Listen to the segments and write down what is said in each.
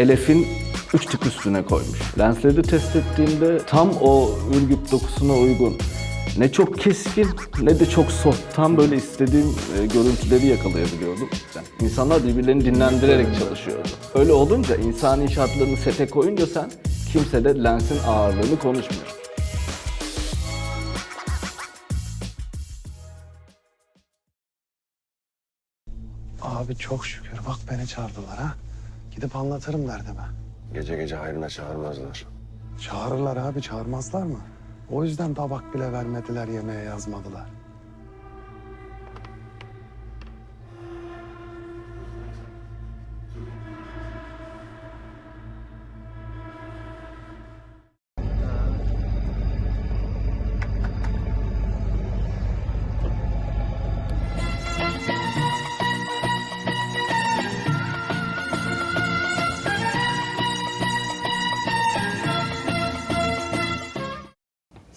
Elef'in 3 tık üstüne koymuş. Lensleri test ettiğimde tam o ürgüp dokusuna uygun. Ne çok keskin ne de çok soft. Tam böyle istediğim e, görüntüleri yakalayabiliyordum. Yani insanlar birbirlerini dinlendirerek çalışıyordu. Öyle olunca insani şartlarını sete koyunca sen kimse de lensin ağırlığını konuşmuyor. Abi çok şükür bak beni çağırdılar ha. Gidip anlatırım derdime. Gece gece hayrına çağırmazlar. Çağırırlar abi çağırmazlar mı? O yüzden tabak bile vermediler yemeğe yazmadılar.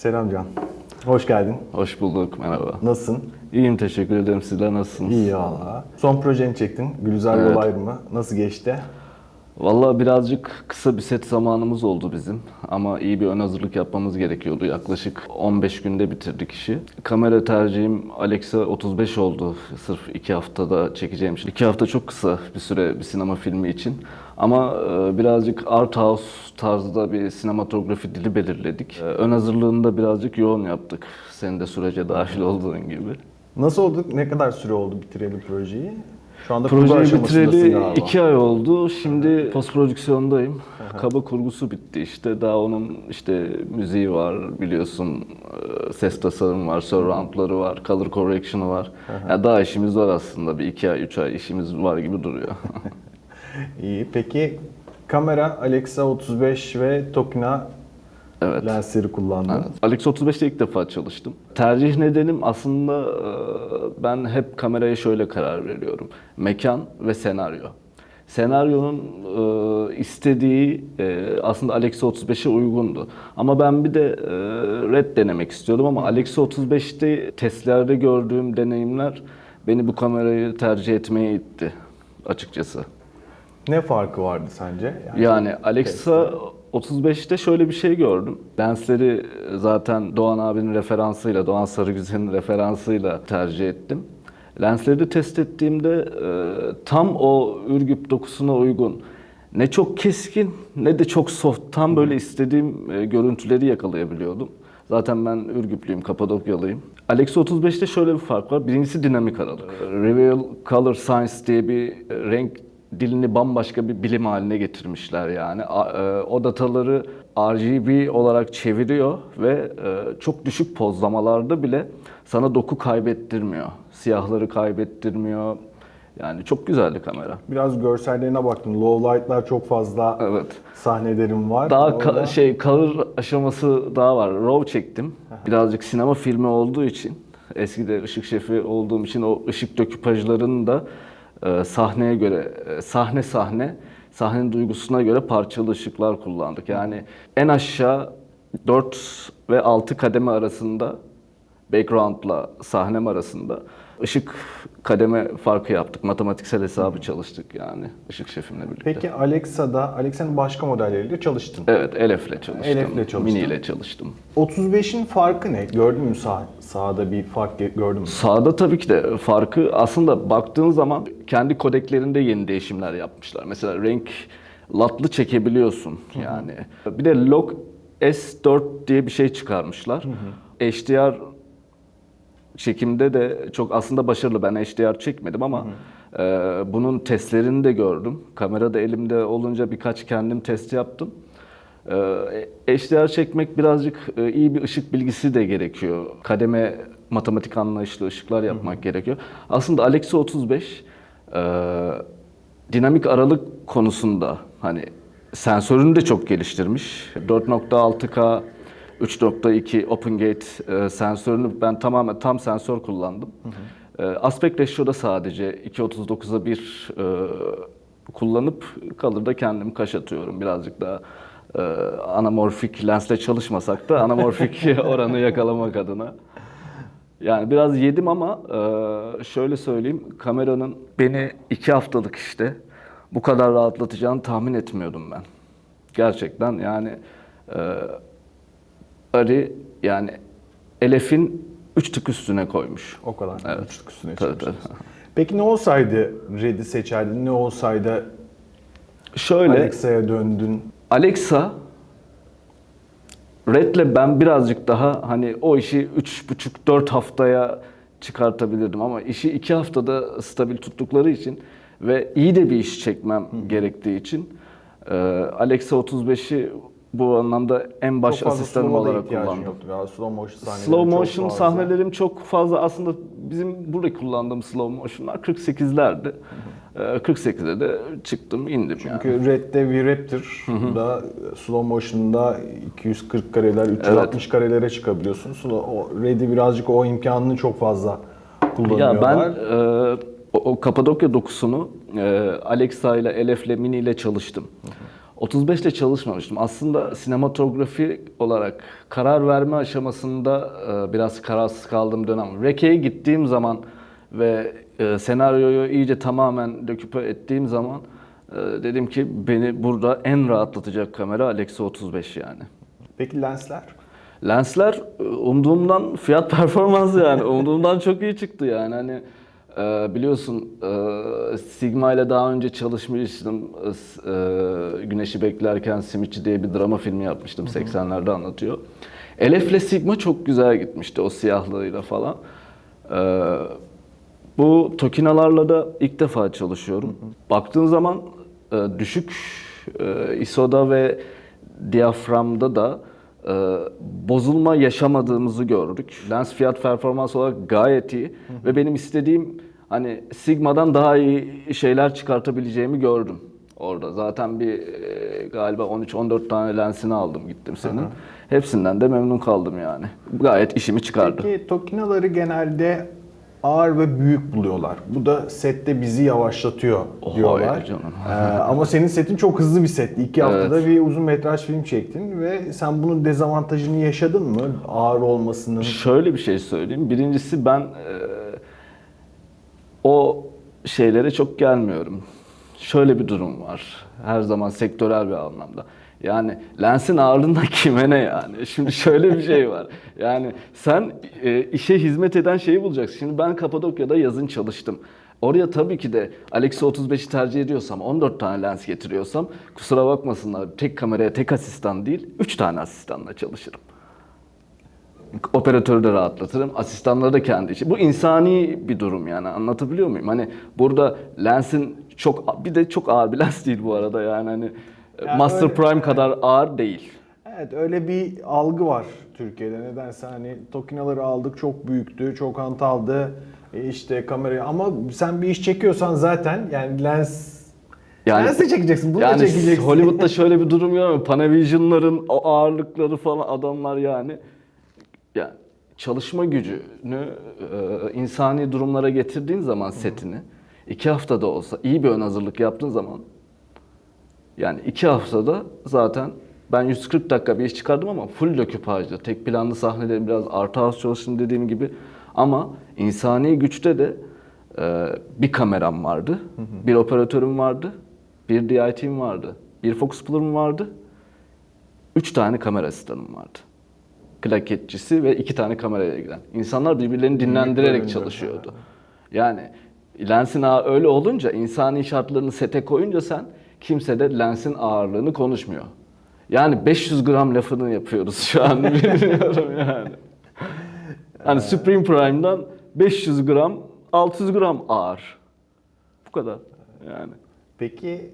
Selam Can. Hoş geldin. Hoş bulduk, merhaba. Nasılsın? İyiyim, teşekkür ederim. Sizler nasılsınız? İyi valla. Son projeni çektin. Gülizar Evet. Yol Ayrımı. Nasıl geçti? Vallahi birazcık kısa bir set zamanımız oldu bizim ama iyi bir ön hazırlık yapmamız gerekiyordu. Yaklaşık 15 günde bitirdik işi. Kamera tercihim Alexa 35 oldu. Sırf iki haftada çekeceğim için. İki hafta çok kısa bir süre bir sinema filmi için. Ama e, birazcık art house tarzda bir sinematografi dili belirledik. E, Ön hazırlığını da birazcık yoğun yaptık. Senin de sürece dahil olduğun gibi. Nasıl oldu? Ne kadar süre oldu bitireli projeyi? Şu anda Projeyi bitireli iki ay oldu. Şimdi post prodüksiyondayım. Kaba kurgusu bitti işte. Daha onun işte müziği var biliyorsun. e, Ses tasarımı var, surroundları var, color correction'ı var. Ya daha işimiz var aslında. Bir iki ay, üç ay işimiz var gibi duruyor. İyi. Peki kamera Alexa 35 ve Tokina evet. lensleri kullandın. Evet. Alex 35'te ilk defa çalıştım. Tercih nedenim aslında e, ben hep kameraya şöyle karar veriyorum. Mekan ve senaryo. Senaryonun e, istediği e, aslında Alexa 35'e uygundu. Ama ben bir de red denemek istiyordum ama Alexa 35'te testlerde gördüğüm deneyimler beni bu kamerayı tercih etmeye itti açıkçası. Ne farkı vardı sence? Yani Alexa 35'te şöyle bir şey gördüm. Lensleri zaten Doğan abinin referansıyla, Doğan Sarıgüzel'in referansıyla tercih ettim. Lensleri de test ettiğimde e, tam o ürgüp dokusuna uygun. Ne çok keskin ne de çok soft. Tam böyle istediğim e, görüntüleri yakalayabiliyordum. Zaten ben Ürgüplüyüm, Kapadokyalıyım. Alexa 35'te şöyle bir fark var. Birincisi dinamik aralık. Reveal Color Science diye bir e, renk dilini bambaşka bir bilim haline getirmişler yani. E, O dataları RGB olarak çeviriyor ve e, çok düşük pozlamalarda bile sana doku kaybettirmiyor. Siyahları kaybettirmiyor. Yani çok güzeldi kamera. Biraz görsellerine baktım. Low light'lar çok fazla Evet. sahnelerim var. Daha Orada- ka- şey kalır aşaması daha var. RAW çektim. Birazcık sinema filmi olduğu için eskide ışık şefi olduğum için o ışık döküpajlarını da e, sahneye göre e, sahne sahne sahnenin duygusuna göre parçalı ışıklar kullandık. Yani en aşağı 4 ve 6 kademe arasında background'la sahnem arasında ışık kademe farkı yaptık. Matematiksel hesabı çalıştık yani ışık şefimle birlikte. Peki Alexa'da, Alexa'nın başka modelleriyle çalıştın. Evet, Elef'le çalıştım. Elef'le çalıştın. Mini ile çalıştım. 35'in farkı ne? Gördün mü sağ, sağda bir fark gördün mü? Sağda tabii ki de farkı aslında baktığın zaman kendi kodeklerinde yeni değişimler yapmışlar. Mesela renk latlı çekebiliyorsun yani. Bir de Log S4 diye bir şey çıkarmışlar. HDR çekimde de çok aslında başarılı. Ben HDR çekmedim ama e, bunun testlerini de gördüm. Kamerada elimde olunca birkaç kendim test yaptım. E, HDR çekmek birazcık e, iyi bir ışık bilgisi de gerekiyor. Kademe matematik anlayışlı ışıklar yapmak gerekiyor. Aslında Alexa 35 e, dinamik aralık konusunda hani sensörünü de çok geliştirmiş. 4.6K 3.2 Open Gate e, sensörünü ben tamamen tam sensör kullandım. E, aspect ratio'da sadece 2.39'a 1 e, kullanıp kalırda kendim kaş atıyorum. Birazcık daha e, anamorfik lensle çalışmasak da anamorfik oranı yakalamak adına. Yani biraz yedim ama e, şöyle söyleyeyim kameranın beni iki haftalık işte bu kadar rahatlatacağını tahmin etmiyordum ben. Gerçekten yani e, Ari yani Elef'in üç tık üstüne koymuş. O kadar. Evet. Üçlük üstüne Tabii, tabii. Peki ne olsaydı Red'i seçerdin? Ne olsaydı Şöyle Alexa'ya döndün? Alexa Red'le ben birazcık daha hani o işi 3,5-4 haftaya çıkartabilirdim ama işi 2 haftada stabil tuttukları için ve iyi de bir iş çekmem gerektiği için Alexa 35'i bu anlamda en baş Çok asistanım olarak kullandım. yoktu galiba. Slow motion sahneleri Slow çok motion fazla. sahnelerim çok fazla aslında bizim burada kullandığım slow motion'lar 48'lerdi. Ee, 48'e de çıktım indim yani. Çünkü Red'de V-Raptor da slow motion'da 240 kareler, 360 karelere çıkabiliyorsun. Red'i birazcık o imkanını çok fazla Ya kullanıyorlar. ben e, o, o Kapadokya dokusunu e, Alexa ile Elef'le Mini ile çalıştım. 35 ile çalışmamıştım. Aslında sinematografi olarak karar verme aşamasında e, biraz kararsız kaldığım dönem. Reke'ye gittiğim zaman ve e, senaryoyu iyice tamamen döküpe ettiğim zaman e, dedim ki beni burada en rahatlatacak kamera Alexa 35 yani. Peki lensler? Lensler umduğumdan fiyat performans yani umduğumdan çok iyi çıktı yani hani e, biliyorsun e, Sigma ile daha önce çalışmıştım E, s- e, Güneşi Beklerken Simitçi diye bir drama filmi yapmıştım 80'lerde anlatıyor. Elef'le Sigma çok güzel gitmişti o siyahlığıyla falan. E, bu tokinalarla da ilk defa çalışıyorum. Baktığın zaman e, düşük e, ISO'da ve diyaframda da e, bozulma yaşamadığımızı gördük. Lens fiyat performans olarak gayet iyi ve benim istediğim hani Sigma'dan daha iyi şeyler çıkartabileceğimi gördüm orada. Zaten bir e, galiba 13-14 tane lensini aldım gittim senin. Hepsinden de memnun kaldım yani. Gayet işimi çıkardı. Peki Tokinaları genelde ağır ve büyük buluyorlar. Bu da sette bizi yavaşlatıyor Oh, diyorlar. canım. Ee, ama senin setin çok hızlı bir setti. İki Evet. haftada bir uzun metraj film çektin ve sen bunun dezavantajını yaşadın mı? Ağır olmasının. Şöyle bir şey söyleyeyim. Birincisi ben e, o şeylere çok gelmiyorum. Şöyle bir durum var. Her zaman sektörel bir anlamda. Yani lensin ağırlığından kime ne yani? Şimdi şöyle bir şey var. Yani sen e, işe hizmet eden şeyi bulacaksın. Şimdi ben Kapadokya'da yazın çalıştım. Oraya tabii ki de Alexa 35'i tercih ediyorsam, 14 tane lens getiriyorsam kusura bakmasınlar tek kameraya tek asistan değil, 3 tane asistanla çalışırım. Operatörü de rahatlatırım. Asistanları da kendi işi. Bu insani bir durum yani anlatabiliyor muyum? Hani burada lensin çok bir de çok ağır bir lens değil bu arada yani hani Ya Master öyle- Prime kadar ağır değil. Evet öyle bir algı var Türkiye'de. Nedense hani Tokinaları aldık çok büyüktü, çok hantaldı. E işte kamerayı ama sen bir iş çekiyorsan zaten yani lens Yani lens de çekeceksin, bunu da yani çekeceksin. Hollywood'da şöyle bir durum yok. Panavision'ların o ağırlıkları falan adamlar yani yani çalışma gücünü e, insani durumlara getirdiğin zaman setini iki haftada olsa iyi bir ön hazırlık yaptığın zaman yani iki haftada zaten ben 140 dakika bir iş çıkardım ama full döküpajda. Tek planlı sahnelerim biraz artı az çalıştım dediğim gibi. Ama insani güçte de e, bir kameram vardı, bir operatörüm vardı, bir DIT'm vardı, bir focus puller'ım vardı, üç tane kamera asistanım vardı. Klaketçisi ve iki tane kamerayla ilgilen. İnsanlar birbirlerini dinlendirerek çalışıyordu. Yani lensin ağı öyle olunca, insani şartlarını sete koyunca sen kimse de lensin ağırlığını konuşmuyor. Yani 500 gram lafını yapıyoruz şu an bilmiyorum yani. Hani Supreme Prime'dan 500 gram, 600 gram ağır. Bu kadar yani. Peki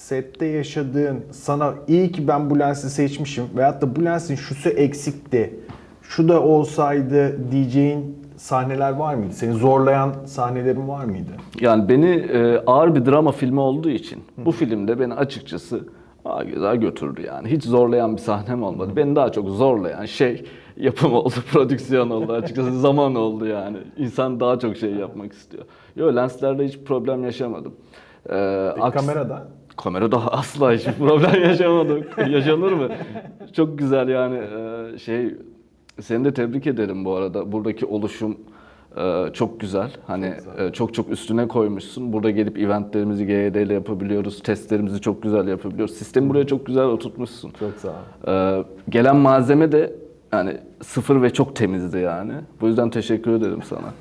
sette yaşadığın sana iyi ki ben bu lensi seçmişim veyahut da bu lensin şusu eksikti. Şu da olsaydı diyeceğin sahneler var mıydı? Seni zorlayan sahnelerin var mıydı? Yani beni e, ağır bir drama filmi olduğu için bu filmde beni açıkçası aa, güzel götürdü yani. Hiç zorlayan bir sahnem olmadı. Beni daha çok zorlayan şey yapım oldu, prodüksiyon oldu açıkçası zaman oldu yani. İnsan daha çok şey yapmak istiyor. Yo lenslerde hiç problem yaşamadım. Ee, Peki aks- kamerada? Kamerada asla hiç problem yaşamadık. Yaşanır mı? Çok güzel yani e, şey seni de tebrik ederim bu arada. Buradaki oluşum Ee, çok güzel. Hani e, çok çok üstüne koymuşsun. Burada gelip eventlerimizi GED ile yapabiliyoruz. Testlerimizi çok güzel yapabiliyoruz. Sistemi buraya çok güzel oturtmuşsun. Çok sağ ol. Gelen malzeme de yani sıfır ve çok temizdi yani. Bu yüzden teşekkür ederim sana.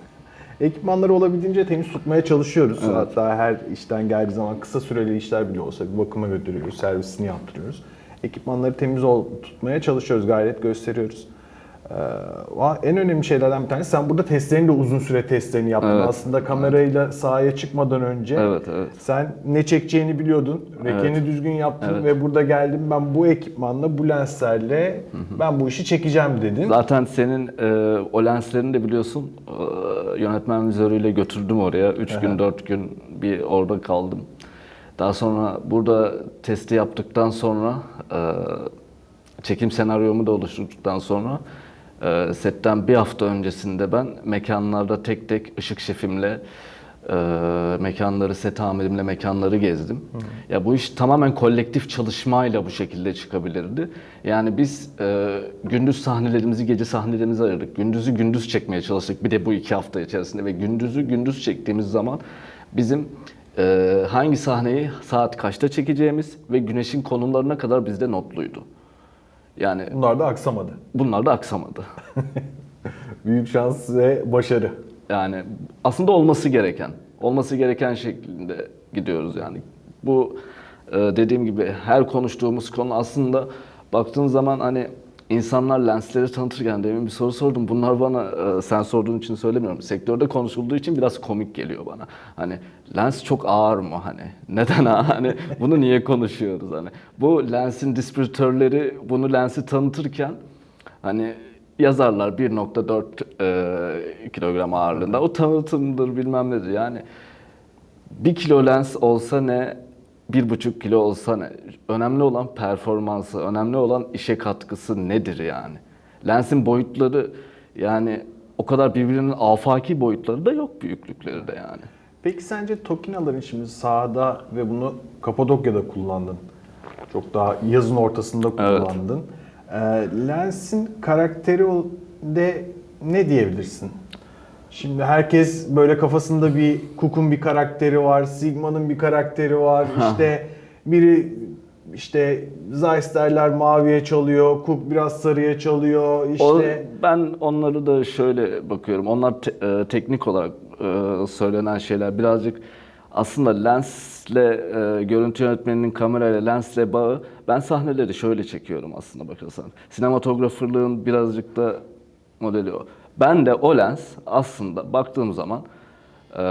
Ekipmanları olabildiğince temiz tutmaya çalışıyoruz. Hatta her işten geldiği zaman kısa süreli işler bile olsa bir bakıma götürüyoruz, servisini yaptırıyoruz. Ekipmanları temiz ol, tutmaya çalışıyoruz, gayret gösteriyoruz. Ee, en önemli şeylerden bir tanesi sen burada testlerini de uzun süre testlerini yaptın. Evet. Aslında kamerayla sahaya çıkmadan önce Evet, evet. sen ne çekeceğini biliyordun. Rekeni düzgün yaptın Evet. ve burada geldim ben bu ekipmanla, bu lenslerle ben bu işi çekeceğim dedin. Zaten senin e, o lenslerini de biliyorsun e, yönetmen vizörüyle götürdüm oraya. 3 gün 4 gün bir orada kaldım. Daha sonra burada testi yaptıktan sonra e, çekim senaryomu da oluşturduktan sonra e, setten bir hafta öncesinde ben mekanlarda tek tek ışık şefimle e, mekanları, set amirimle mekanları gezdim. Ya bu iş tamamen kolektif çalışmayla bu şekilde çıkabilirdi. Yani biz e, gündüz sahnelerimizi gece sahnelerimize ayırdık. Gündüzü gündüz çekmeye çalıştık bir de bu iki hafta içerisinde ve gündüzü gündüz çektiğimiz zaman bizim e, hangi sahneyi saat kaçta çekeceğimiz ve güneşin konumlarına kadar bizde notluydu. Yani Bunlar da aksamadı. bunlar da aksamadı. Büyük şans ve başarı. Yani aslında olması gereken, olması gereken şeklinde gidiyoruz yani. Bu e, dediğim gibi her konuştuğumuz konu aslında baktığın zaman hani insanlar lensleri tanıtırken demin bir soru sordum. Bunlar bana e, sen sorduğun için söylemiyorum. Sektörde konuşulduğu için biraz komik geliyor bana. Hani lens çok ağır mı hani? Neden ha? Hani bunu niye konuşuyoruz hani? Bu lensin distribütörleri bunu lensi tanıtırken Hani yazarlar 1.4 e, kilogram ağırlığında. O tanıtımdır bilmem nedir. Yani bir kilo lens olsa ne, bir buçuk kilo olsa ne. Önemli olan performansı, önemli olan işe katkısı nedir yani? Lensin boyutları yani o kadar birbirinin afaki boyutları da yok büyüklükleri de yani. Peki sence Tokinaların şimdi sahada ve bunu Kapadokya'da kullandın. Çok daha yazın ortasında Evet. kullandın. Ee, lensin karakteri de ne diyebilirsin? Şimdi herkes böyle kafasında bir Cook'un bir karakteri var, Sigma'nın bir karakteri var. işte biri işte Zeiss derler maviye çalıyor, Cook biraz sarıya çalıyor. O, İşte ben onları da şöyle bakıyorum. Onlar te- e, teknik olarak e, söylenen şeyler birazcık aslında lensle e, görüntü yönetmeninin kamerayla lensle bağı ben sahneleri şöyle çekiyorum aslında bakarsan. Sinematografırlığın birazcık da modeli o. Ben de o lens aslında baktığım zaman e,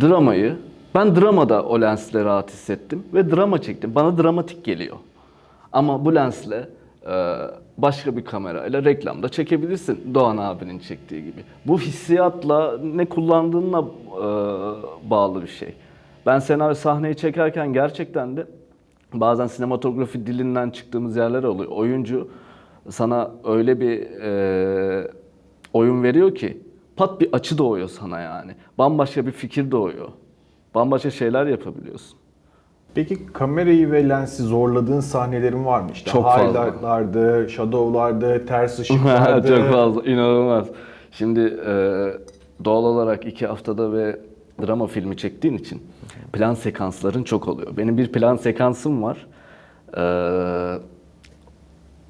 dramayı ben dramada o lensle rahat hissettim ve drama çektim. Bana dramatik geliyor. Ama bu lensle e, başka bir kamerayla reklamda çekebilirsin Doğan abinin çektiği gibi. Bu hissiyatla ne kullandığınla e, bağlı bir şey. Ben senaryo sahneyi çekerken gerçekten de bazen sinematografi dilinden çıktığımız yerler oluyor. Oyuncu sana öyle bir e, oyun veriyor ki pat bir açı doğuyor sana yani. Bambaşka bir fikir doğuyor. Bambaşka şeyler yapabiliyorsun. Peki kamerayı ve lensi zorladığın sahnelerin var mı? İşte Çok fazla. highlight'lardı, shadow'lardı, ters ışıklardı. Çok fazla, inanılmaz. Şimdi e, doğal olarak iki haftada ve drama filmi çektiğin için plan sekansların çok oluyor. Benim bir plan sekansım var. E,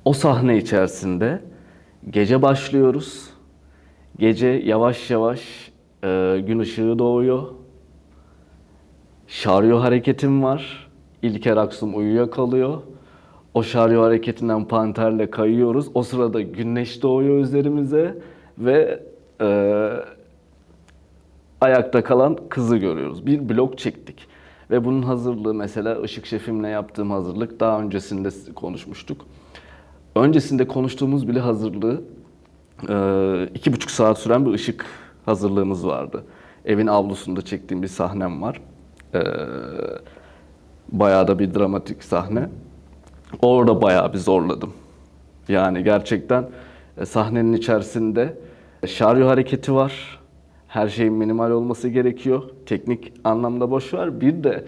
o sahne içerisinde gece başlıyoruz. Gece yavaş yavaş e, gün ışığı doğuyor. Şaryo hareketim var. İlker Aksum uyuyakalıyor. O şaryo hareketinden panterle kayıyoruz. O sırada güneş doğuyor üzerimize ve e, ayakta kalan kızı görüyoruz. Bir blok çektik. Ve bunun hazırlığı mesela Işık Şefimle yaptığım hazırlık daha öncesinde konuşmuştuk. Öncesinde konuştuğumuz bile hazırlığı e, iki buçuk saat süren bir ışık hazırlığımız vardı. Evin avlusunda çektiğim bir sahnem var. E, bayağı da bir dramatik sahne. Orada bayağı bir zorladım. Yani gerçekten e, sahnenin içerisinde şaryo hareketi var. Her şeyin minimal olması gerekiyor. Teknik anlamda boş ver. Bir de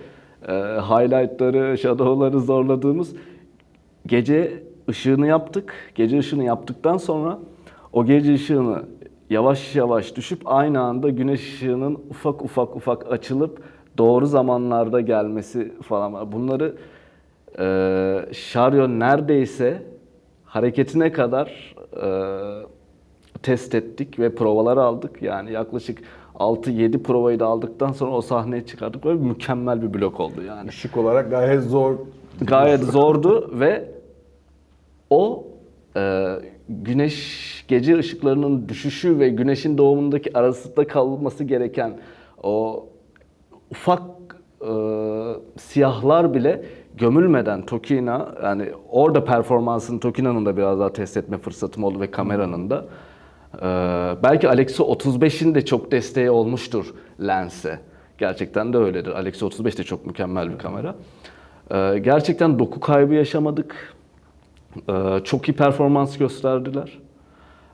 e, highlightları, shadow'ları zorladığımız gece ışığını yaptık. Gece ışığını yaptıktan sonra o gece ışığını yavaş yavaş düşüp aynı anda güneş ışığının ufak ufak ufak açılıp doğru zamanlarda gelmesi falan var. Bunları e, Şaryo neredeyse hareketine kadar e, test ettik ve provalar aldık. Yani yaklaşık 6-7 provayı da aldıktan sonra o sahneye çıkardık. Böyle mükemmel bir blok oldu yani. Işık olarak gayet zor. Gayet zordu ve o e, güneş gece ışıklarının düşüşü ve güneşin doğumundaki arasında kalması gereken o ufak e, siyahlar bile gömülmeden Tokina yani orada performansını Tokina'nın da biraz daha test etme fırsatım oldu ve kameranın da. E, belki Alexo 35'in de çok desteği olmuştur lense. Gerçekten de öyledir. Alexo 35 de çok mükemmel bir kamera. E, gerçekten doku kaybı yaşamadık. E, çok iyi performans gösterdiler.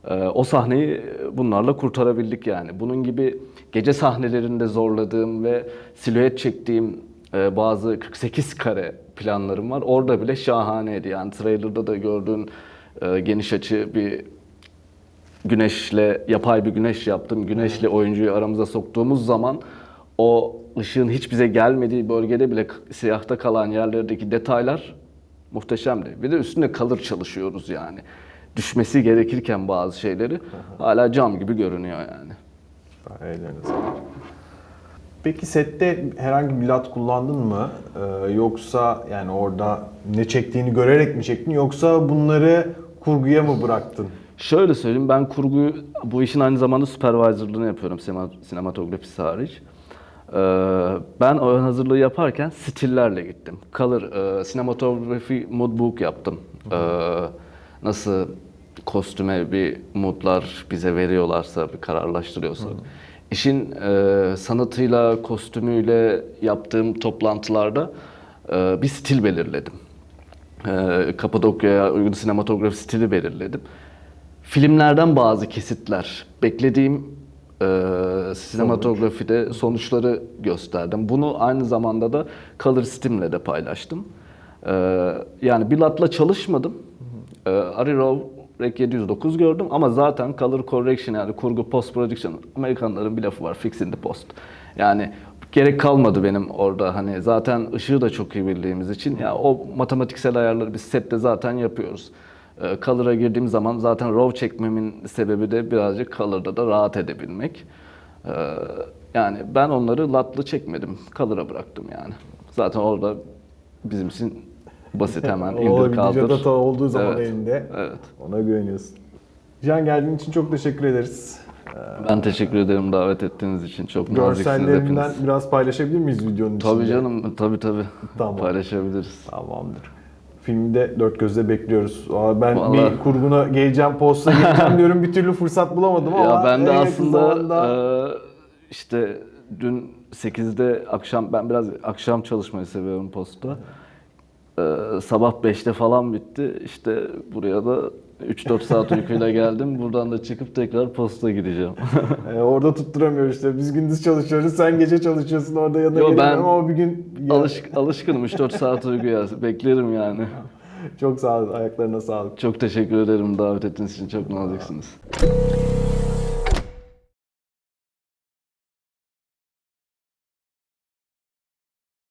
Ee, o sahneyi bunlarla kurtarabildik yani. Bunun gibi gece sahnelerinde zorladığım ve silüet çektiğim e, bazı 48 kare planlarım var. Orada bile şahaneydi. Yani trailer'da da gördüğün e, geniş açı bir güneşle, yapay bir güneş yaptım. Güneşle oyuncuyu aramıza soktuğumuz zaman o ışığın hiç bize gelmediği bölgede bile siyahta kalan yerlerdeki detaylar muhteşemdi. Bir de üstüne kalır çalışıyoruz yani. Düşmesi gerekirken bazı şeyleri hala cam gibi görünüyor yani. Ellerine sağlık. Peki sette herhangi bir lat kullandın mı? Ee, yoksa yani orada ne çektiğini görerek mi çektin yoksa bunları kurguya mı bıraktın? Şöyle söyleyeyim ben kurguyu bu işin aynı zamanda supervisorlığını yapıyorum sinema, sinematografisi hariç. Ee, ben ön hazırlığı yaparken stillerle gittim. Color, e, sinematografi mood book yaptım. Ee, nasıl kostüme bir moodlar bize veriyorlarsa, bir kararlaştırıyorsa. İşin e, sanatıyla, kostümüyle yaptığım toplantılarda e, bir stil belirledim. Ee, Kapadokya'ya uygun sinematografi stili belirledim. Filmlerden bazı kesitler beklediğim e, sinematografide sonuçları gösterdim. Bunu aynı zamanda da Color Steam'le de paylaştım. Ee, yani Bilat'la çalışmadım. Ee, Ari Row Rec 709 gördüm ama zaten Color Correction yani kurgu post production Amerikanların bir lafı var fix in the post. Yani gerek kalmadı benim orada hani zaten ışığı da çok iyi bildiğimiz için ya o matematiksel ayarları biz sette zaten yapıyoruz. Ee, Color'a girdiğim zaman zaten RAW çekmemin sebebi de birazcık Color'da da rahat edebilmek. Ee, yani ben onları latlı çekmedim. Color'a bıraktım yani. Zaten orada bizim için basit hemen indir kaldır. data olduğu zaman Evet, elinde Evet. ona güveniyorsun. Can geldiğin için çok teşekkür ederiz. Ben teşekkür ederim davet ettiğiniz için. Çok naziksiniz hepiniz. biraz paylaşabilir miyiz videonun içinde? Tabii canım, tabii tabii. Tamam. Paylaşabiliriz. Tamamdır. Filmi de dört gözle bekliyoruz. Aa, Ben Vallahi- bir kurguna geleceğim, posta geleceğim diyorum bir türlü fırsat bulamadım ama Ya ben de aslında zamanda- e, işte dün 8'de akşam ben biraz akşam çalışmayı seviyorum posta. E, sabah 5'te falan bitti. İşte buraya da 3-4 saat uykuyla geldim. Buradan da çıkıp tekrar posta gideceğim. e, orada tutturamıyoruz işte. Biz gündüz çalışıyoruz, sen gece çalışıyorsun orada yanına Yo, ben ama bir gün Ya, Alış, alışkınım 3-4 saat uykuya. Beklerim yani. çok sağ ol, ayaklarına sağlık. Çok teşekkür ederim davet ettiğiniz için. Çok naziksiniz.